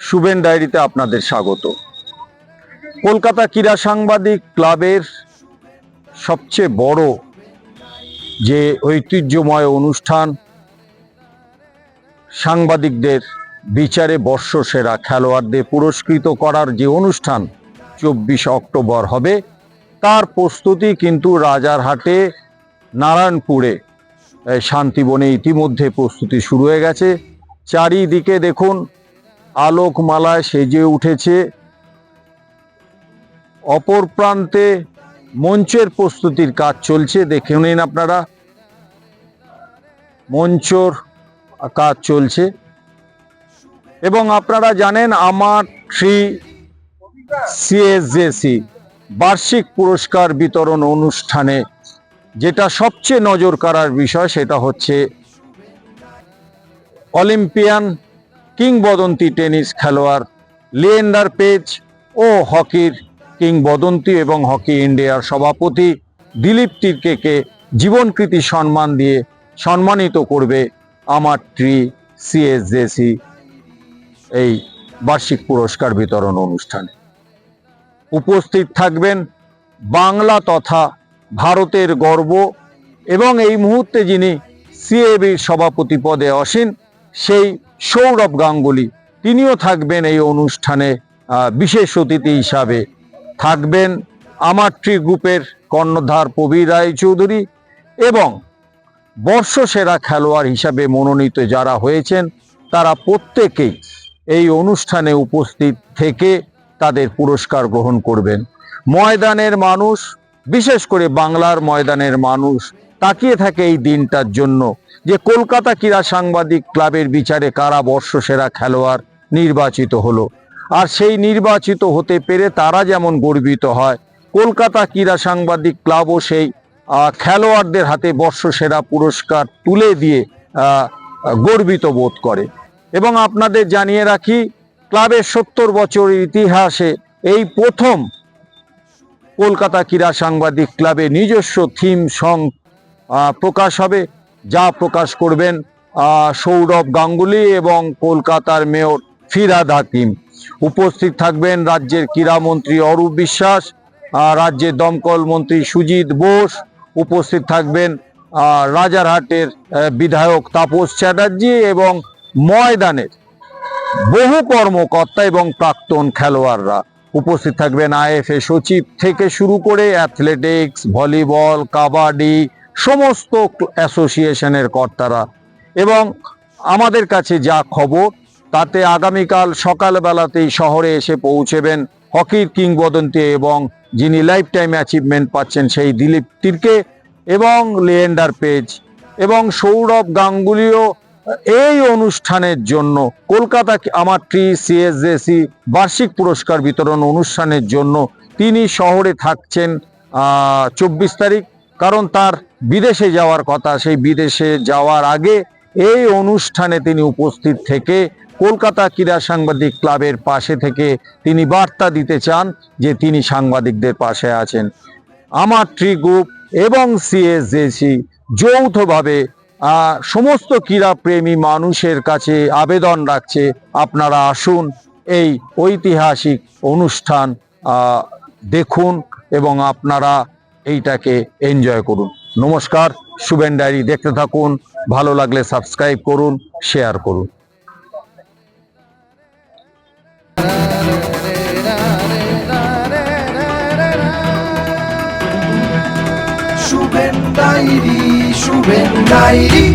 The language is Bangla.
শুভেন ডায়েরিতে আপনাদের স্বাগত। কলকাতা ক্রীড়া সাংবাদিক ক্লাবের সবচেয়ে বড় যে ঐতিহ্যময় অনুষ্ঠান, সাংবাদিকদের বিচারে বর্ষসেরা খেলোয়াড়দের পুরস্কৃত করার যে অনুষ্ঠান চব্বিশ অক্টোবর হবে, তার প্রস্তুতি কিন্তু রাজারহাটে নারায়ণপুরে শান্তিবনে ইতিমধ্যে প্রস্তুতি শুরু হয়ে গেছে। চারিদিকে দেখুন আলোকমালায় সেজে উঠেছে। অপর প্রান্তে মঞ্চের প্রস্তুতির কাজ চলছে, দেখে নিন আপনারা। মঞ্চর কাজ চলছে। এবং আপনারা জানেন, আমার থ্রি সিএসজেসি বার্ষিক পুরস্কার বিতরণ অনুষ্ঠানে যেটা সবচেয়ে নজর কাড়ার বিষয় সেটা হচ্ছে অলিম্পিয়ান কিংবদন্তি টেনিস খেলোয়াড় লিয়েন্ডার পেজ ও হকির কিংবদন্তি এবং হকি ইন্ডিয়ার সভাপতি দিলীপ তির্কেকে জীবনকৃতি সম্মান দিয়ে সম্মানিত করবে আমার ট্রি সিএসজেসি এই বার্ষিক পুরস্কার বিতরণ অনুষ্ঠানে। উপস্থিত থাকবেন বাংলা তথা ভারতের গর্ব এবং এই মুহূর্তে যিনি সিএবির সভাপতি পদে আসেন, সেই সৌরভ গাঙ্গুলি। তিনিও থাকবেন এই অনুষ্ঠানে বিশেষ অতিথি হিসাবে। থাকবেন আমার ট্রি গ্রুপের কর্ণধার প্রবীর রায় চৌধুরী এবং বর্ষসেরা খেলোয়াড় হিসাবে মনোনীত যারা হয়েছেন, তারা প্রত্যেকেই এই অনুষ্ঠানে উপস্থিত থেকে তাদের পুরস্কার গ্রহণ করবেন। ময়দানের মানুষ, বিশেষ করে বাংলার ময়দানের মানুষ তাকিয়ে থাকে এই দিনটার জন্য যে কলকাতা ক্রীড়া সাংবাদিক ক্লাবের বিচারে কারা বর্ষসেরা খেলোয়াড় নির্বাচিত হলো। আর সেই নির্বাচিত হতে পেরে তারা যেমন গর্বিত হয়, কলকাতা ক্রীড়া সাংবাদিক ক্লাবও সেই খেলোয়াড়দের হাতে বর্ষসেরা পুরস্কার তুলে দিয়ে গর্বিত বোধ করে। এবং আপনাদের জানিয়ে রাখি, ক্লাবের সত্তর বছরের ইতিহাসে এই প্রথম কলকাতা ক্রীড়া সাংবাদিক ক্লাবে নিজস্ব থিম সং প্রকাশ হবে, যা প্রকাশ করবেন সৌরভ গাঙ্গুলি এবং কলকাতার মেয়র ফিরাদ হাকিম। উপস্থিত থাকবেন রাজ্যের ক্রীড়ামন্ত্রী অরূপ বিশ্বাস রাজ্যের দমকল মন্ত্রী সুজিত বোস, উপস্থিত থাকবেন রাজারহাটের বিধায়ক তাপস চ্যাটার্জি এবং ময়দানের বহু কর্মকর্তা এবং প্রাক্তন খেলোয়াড়রা। উপস্থিত থাকবেন আইএফএ সচিব থেকে শুরু করে অ্যাথলেটিক্স, ভলিবল, কাবাডি সমস্ত অ্যাসোসিয়েশনের কর্তারা এবং আমাদের কাছে যা খবর, তাতে আগামীকাল সকালবেলাতেই শহরে এসে পৌঁছেবেন হকির কিংবদন্তি এবং যিনি লাইফ টাইম অ্যাচিভমেন্ট পাচ্ছেন সেই দিলীপ তির্কে এবং লিয়েন্ডার পেজ এবং সৌরভ গাঙ্গুলিও এই অনুষ্ঠানের জন্য কলকাতা আমার ট্রি সিএসজেসি বার্ষিক পুরস্কার বিতরণ অনুষ্ঠানের জন্য তিনি শহরে থাকছেন চব্বিশ তারিখ। কারণ তার বিদেশে যাওয়ার কথা, সেই বিদেশে যাওয়ার আগে এই অনুষ্ঠানে তিনি উপস্থিত থেকে কলকাতা ক্রীড়া সাংবাদিক ক্লাবের পাশে থেকে তিনি বার্তা দিতে চান যে তিনি সাংবাদিকদের পাশে আছেন। আমার ট্রি গ্রুপ এবং সিএসজেসি যৌথভাবে সমস্ত ক্রীড়াপ্রেমী মানুষের কাছে আবেদন রাখছে, আপনারা আসুন এই ঐতিহাসিক অনুষ্ঠান দেখুন এবং আপনারা এইটাকে এনজয় করুন। নমস্কার, শুভেন ডায়েরি দেখতে থাকুন, ভালো লাগলে সাবস্ক্রাইব করুন শেয়ার করুন। Shuven diary Shuven diary.